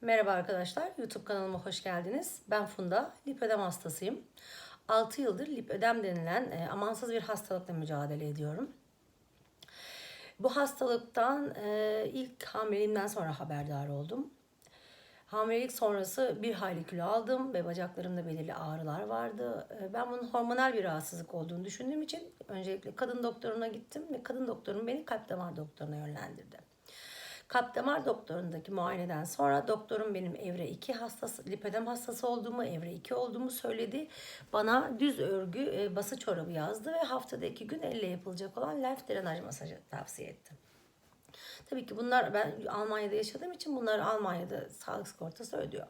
Merhaba arkadaşlar, YouTube kanalıma hoş geldiniz. Ben Funda, lipödem hastasıyım. 6 yıldır lipödem denilen e, amansız bir hastalıkla mücadele ediyorum. Bu hastalıktan e, ilk hamileliğimden sonra haberdar oldum. Hamilelik sonrası bir hayli kilo aldım ve bacaklarımda belirli ağrılar vardı. E, Ben bunun hormonal bir rahatsızlık olduğunu düşündüğüm için öncelikle kadın doktoruna gittim ve kadın doktorum beni kalp damar doktoruna yönlendirdi. Kalp damar doktorundaki muayeneden sonra doktorum benim evre 2 hastası, lipödem hastası olduğumu, evre 2 olduğumu söyledi. Bana düz örgü e, çorabı yazdı ve haftada iki gün elle yapılacak olan lenf drenaj masajı tavsiye etti. Tabii ki bunlar ben Almanya'da yaşadığım için bunlar Almanya'da sağlık sigortası ödüyor.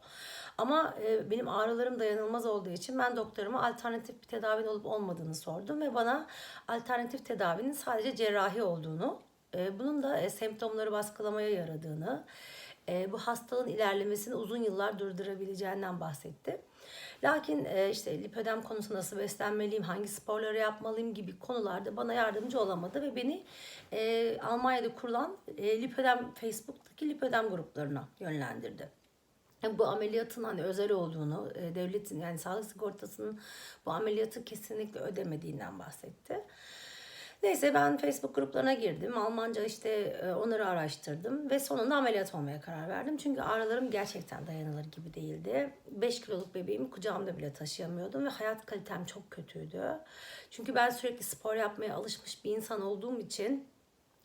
Ama e, benim ağrılarım dayanılmaz olduğu için ben doktoruma alternatif bir tedavinin olup olmadığını sordum ve bana alternatif tedavinin sadece cerrahi olduğunu, e, bunun da e, semptomları baskılamaya yaradığını, e, bu hastalığın ilerlemesini uzun yıllar durdurabileceğinden bahsetti. Lakin e, işte lipödem konusu nasıl beslenmeliyim, hangi sporları yapmalıyım gibi konularda bana yardımcı olamadı ve beni Almanya'da kurulan lipödem Facebook'taki lipödem gruplarına yönlendirdi. Bu ameliyatın hani özel olduğunu, devletin yani sağlık sigortasının bu ameliyatı kesinlikle ödemediğinden bahsetti. Neyse ben Facebook gruplarına girdim. Almanca işte e, onları araştırdım ve sonunda ameliyat olmaya karar verdim. Çünkü ağrılarım gerçekten dayanılır gibi değildi. 5 kiloluk bebeğimi kucağımda bile taşıyamıyordum ve hayat kalitem çok kötüydü. Çünkü ben sürekli spor yapmaya alışmış bir insan olduğum için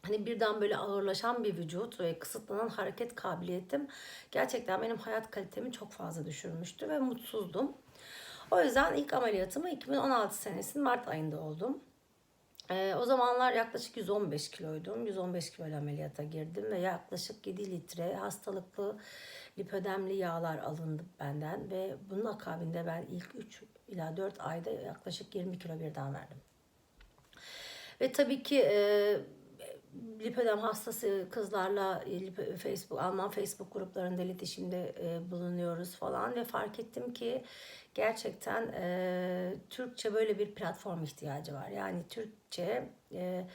hani birden böyle ağırlaşan bir vücut ve kısıtlanan hareket kabiliyetim gerçekten benim hayat kalitemi çok fazla düşürmüştü ve mutsuzdum. O yüzden ilk ameliyatımı 2016 senesinin Mart ayında oldum. Ee, o zamanlar yaklaşık 115 kiloydum. 115 kiloyla ameliyata girdim ve yaklaşık 7 litre hastalıklı lipödemli yağlar alındı benden ve bunun akabinde ben ilk 3 ila 4 ayda yaklaşık 20 kilo birden verdim. Ve tabii ki e, lipödem hastası kızlarla e, lip- Facebook Alman Facebook gruplarında iletişimde e, bulunuyoruz falan ve fark ettim ki gerçekten e, Türkçe böyle bir platform ihtiyacı var. Yani Türkçe e,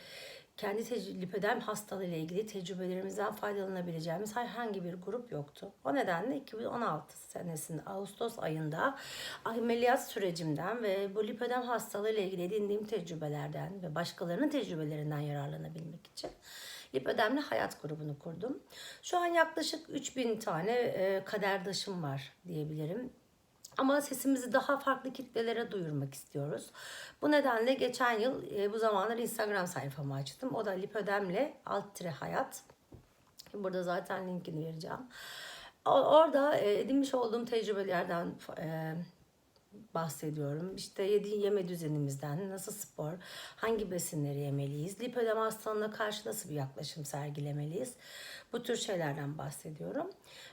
kendi lipödem hastalığı ile ilgili tecrübelerimizden faydalanabileceğimiz herhangi bir grup yoktu. O nedenle 2016 senesinin Ağustos ayında ameliyat sürecimden ve bu lipödem hastalığı ile ilgili edindiğim tecrübelerden ve başkalarının tecrübelerinden yararlanabilmek için lipödemli hayat grubunu kurdum. Şu an yaklaşık 3000 tane e, kaderdaşım var diyebilirim. Ama sesimizi daha farklı kitlelere duyurmak istiyoruz. Bu nedenle geçen yıl e, bu zamanlar Instagram sayfamı açtım. O da lipödemle alt tire hayat. Burada zaten linkini vereceğim. Orada e, edinmiş olduğum tecrübelerden e, bahsediyorum. İşte yedi yeme düzenimizden, nasıl spor, hangi besinleri yemeliyiz, lipödem hastalığına karşı nasıl bir yaklaşım sergilemeliyiz. Bu tür şeylerden bahsediyorum.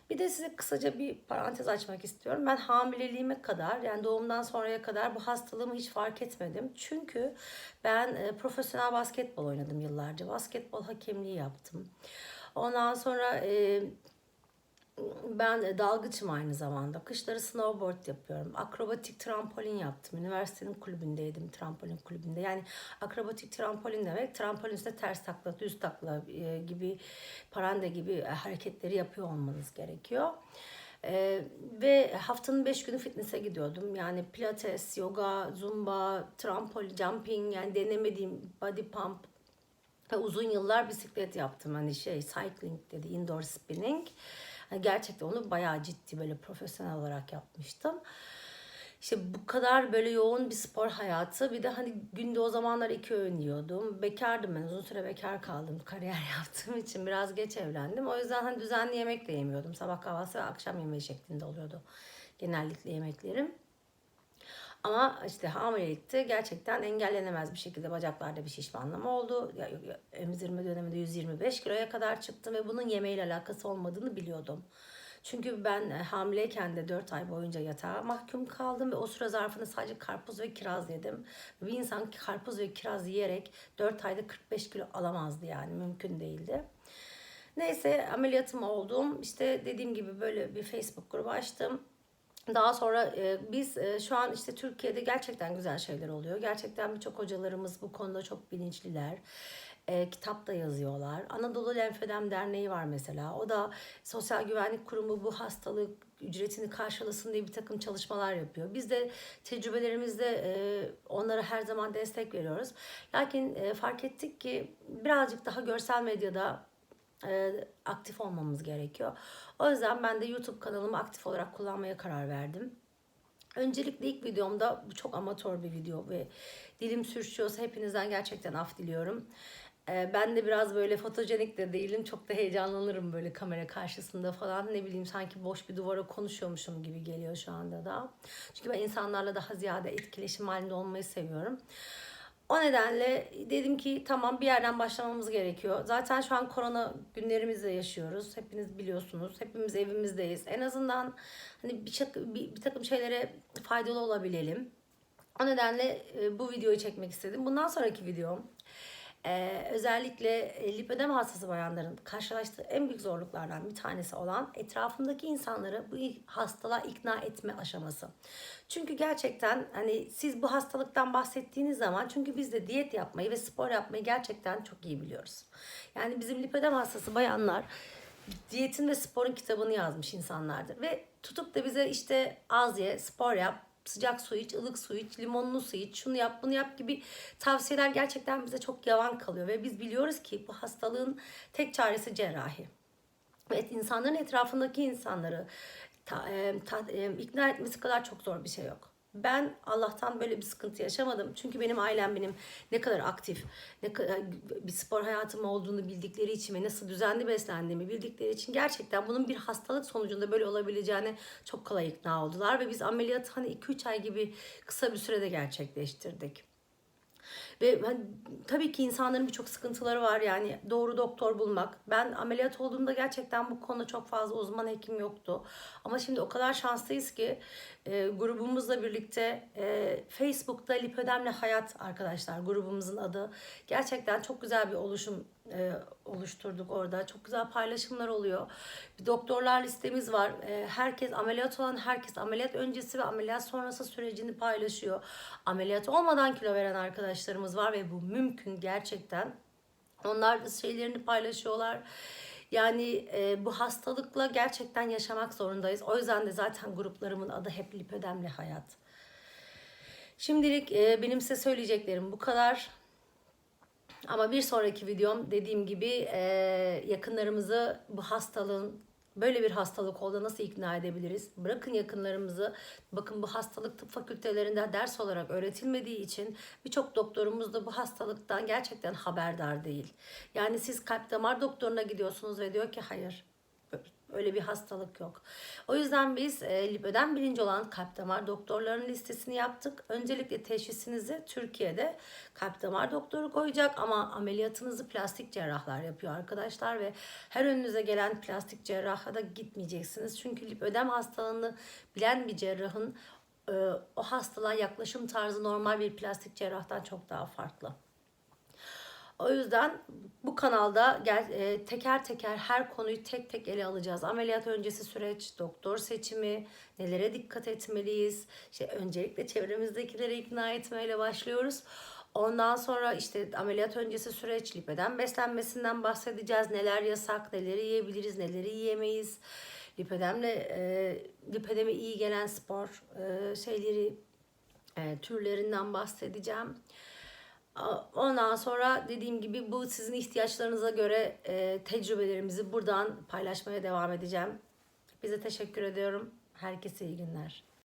Bir de size kısaca bir parantez açmak istiyorum. Ben hamileliğime kadar yani doğumdan sonraya kadar bu hastalığımı hiç fark etmedim. Çünkü ben e, profesyonel basketbol oynadım yıllarca. Basketbol hakemliği yaptım. Ondan sonra e, ben e, dalgıçım aynı zamanda. Kışları snowboard yapıyorum. Akrobatik trampolin yaptım. Üniversitenin kulübündeydim. Trampolin kulübünde. Yani akrobatik trampolin demek trampolin üstünde ters takla, düz takla e, gibi parande gibi e, hareketleri yapıyor olmanız gerekiyor. E, ve haftanın 5 günü fitness'e gidiyordum. Yani pilates, yoga, zumba, trampolin, jumping yani denemediğim body pump uzun yıllar bisiklet yaptım. Hani şey cycling dedi, indoor spinning. Hani gerçekten onu bayağı ciddi böyle profesyonel olarak yapmıştım. İşte bu kadar böyle yoğun bir spor hayatı. Bir de hani günde o zamanlar iki öğün yiyordum. Bekardım ben. Uzun süre bekar kaldım. Kariyer yaptığım için biraz geç evlendim. O yüzden hani düzenli yemek de yemiyordum. Sabah kahvaltısı ve akşam yemeği şeklinde oluyordu genellikle yemeklerim. Ama işte hamilelikte gerçekten engellenemez bir şekilde bacaklarda bir şişmanlama oldu. Emzirme döneminde 125 kiloya kadar çıktım ve bunun yemeğiyle alakası olmadığını biliyordum. Çünkü ben e, hamileyken de 4 ay boyunca yatağa mahkum kaldım ve o süre zarfında sadece karpuz ve kiraz yedim. Bir insan karpuz ve kiraz yiyerek 4 ayda 45 kilo alamazdı yani mümkün değildi. Neyse ameliyatım oldum. İşte dediğim gibi böyle bir Facebook grubu açtım. Daha sonra e, biz e, şu an işte Türkiye'de gerçekten güzel şeyler oluyor. Gerçekten birçok hocalarımız bu konuda çok bilinçliler. e, kitap da yazıyorlar. Anadolu Lenfödem Derneği var mesela. O da Sosyal Güvenlik Kurumu bu hastalık ücretini karşılasın diye bir takım çalışmalar yapıyor. Biz de tecrübelerimizde e, onlara her zaman destek veriyoruz. Lakin e, fark ettik ki birazcık daha görsel medyada e, aktif olmamız gerekiyor. O yüzden ben de YouTube kanalımı aktif olarak kullanmaya karar verdim. Öncelikle ilk videomda bu çok amatör bir video ve dilim sürçüyorsa hepinizden gerçekten af diliyorum. Ee, ben de biraz böyle fotojenik de değilim. Çok da heyecanlanırım böyle kamera karşısında falan. Ne bileyim sanki boş bir duvara konuşuyormuşum gibi geliyor şu anda da. Çünkü ben insanlarla daha ziyade etkileşim halinde olmayı seviyorum. O nedenle dedim ki tamam bir yerden başlamamız gerekiyor. Zaten şu an korona günlerimizde yaşıyoruz. Hepiniz biliyorsunuz. Hepimiz evimizdeyiz. En azından hani bir, bir, bir takım şeylere faydalı olabilelim. O nedenle e, bu videoyu çekmek istedim. Bundan sonraki videom e, özellikle e, lipödem hastası bayanların karşılaştığı en büyük zorluklardan bir tanesi olan etrafındaki insanları bu hastalığa ikna etme aşaması. Çünkü gerçekten hani siz bu hastalıktan bahsettiğiniz zaman çünkü biz de diyet yapmayı ve spor yapmayı gerçekten çok iyi biliyoruz. Yani bizim lipödem hastası bayanlar diyetin ve sporun kitabını yazmış insanlardır ve tutup da bize işte az ye, spor yap, sıcak su iç, ılık su iç, limonlu su iç, şunu yap, bunu yap gibi tavsiyeler gerçekten bize çok yavan kalıyor ve biz biliyoruz ki bu hastalığın tek çaresi cerrahi. Evet insanların etrafındaki insanları ta, e, ta- e, ikna etmesi kadar çok zor bir şey yok. Ben Allah'tan böyle bir sıkıntı yaşamadım. Çünkü benim ailem benim ne kadar aktif, ne kadar bir spor hayatım olduğunu bildikleri için ve nasıl düzenli beslendiğimi bildikleri için gerçekten bunun bir hastalık sonucunda böyle olabileceğine çok kolay ikna oldular. Ve biz ameliyatı hani 2-3 ay gibi kısa bir sürede gerçekleştirdik. Ve hani, tabii ki insanların birçok sıkıntıları var yani doğru doktor bulmak. Ben ameliyat olduğumda gerçekten bu konuda çok fazla uzman hekim yoktu. Ama şimdi o kadar şanslıyız ki e, grubumuzla birlikte e, Facebook'ta Lipödemle Hayat arkadaşlar grubumuzun adı. Gerçekten çok güzel bir oluşum e, oluşturduk orada. Çok güzel paylaşımlar oluyor. Bir doktorlar listemiz var. E, herkes ameliyat olan herkes ameliyat öncesi ve ameliyat sonrası sürecini paylaşıyor. Ameliyat olmadan kilo veren arkadaşlarımız var ve bu mümkün gerçekten. Onlar şeylerini paylaşıyorlar. Yani e, bu hastalıkla gerçekten yaşamak zorundayız. O yüzden de zaten gruplarımın adı hep lipödemli hayat. Şimdilik e, benim size söyleyeceklerim bu kadar. Ama bir sonraki videom dediğim gibi e, yakınlarımızı bu hastalığın böyle bir hastalık olduğuna nasıl ikna edebiliriz? Bırakın yakınlarımızı. Bakın bu hastalık tıp fakültelerinde ders olarak öğretilmediği için birçok doktorumuz da bu hastalıktan gerçekten haberdar değil. Yani siz kalp damar doktoruna gidiyorsunuz ve diyor ki hayır Öyle bir hastalık yok. O yüzden biz e, lipödem bilinci olan kalp damar doktorlarının listesini yaptık. Öncelikle teşhisinizi Türkiye'de kalp damar doktoru koyacak ama ameliyatınızı plastik cerrahlar yapıyor arkadaşlar ve her önünüze gelen plastik cerraha da gitmeyeceksiniz. Çünkü lipödem hastalığını bilen bir cerrahın e, o hastalığa yaklaşım tarzı normal bir plastik cerrahtan çok daha farklı. O yüzden bu kanalda gel, e, teker teker her konuyu tek tek ele alacağız. Ameliyat öncesi süreç, doktor seçimi, nelere dikkat etmeliyiz. İşte öncelikle çevremizdekileri ikna etmeyle başlıyoruz. Ondan sonra işte ameliyat öncesi süreç, lipeden beslenmesinden bahsedeceğiz. Neler yasak, neleri yiyebiliriz, neleri yiyemeyiz. Lipedemle, e, lipedeme iyi gelen spor e, şeyleri, e, türlerinden bahsedeceğim. Ondan sonra dediğim gibi bu sizin ihtiyaçlarınıza göre e, tecrübelerimizi buradan paylaşmaya devam edeceğim. Bize teşekkür ediyorum. Herkese iyi günler.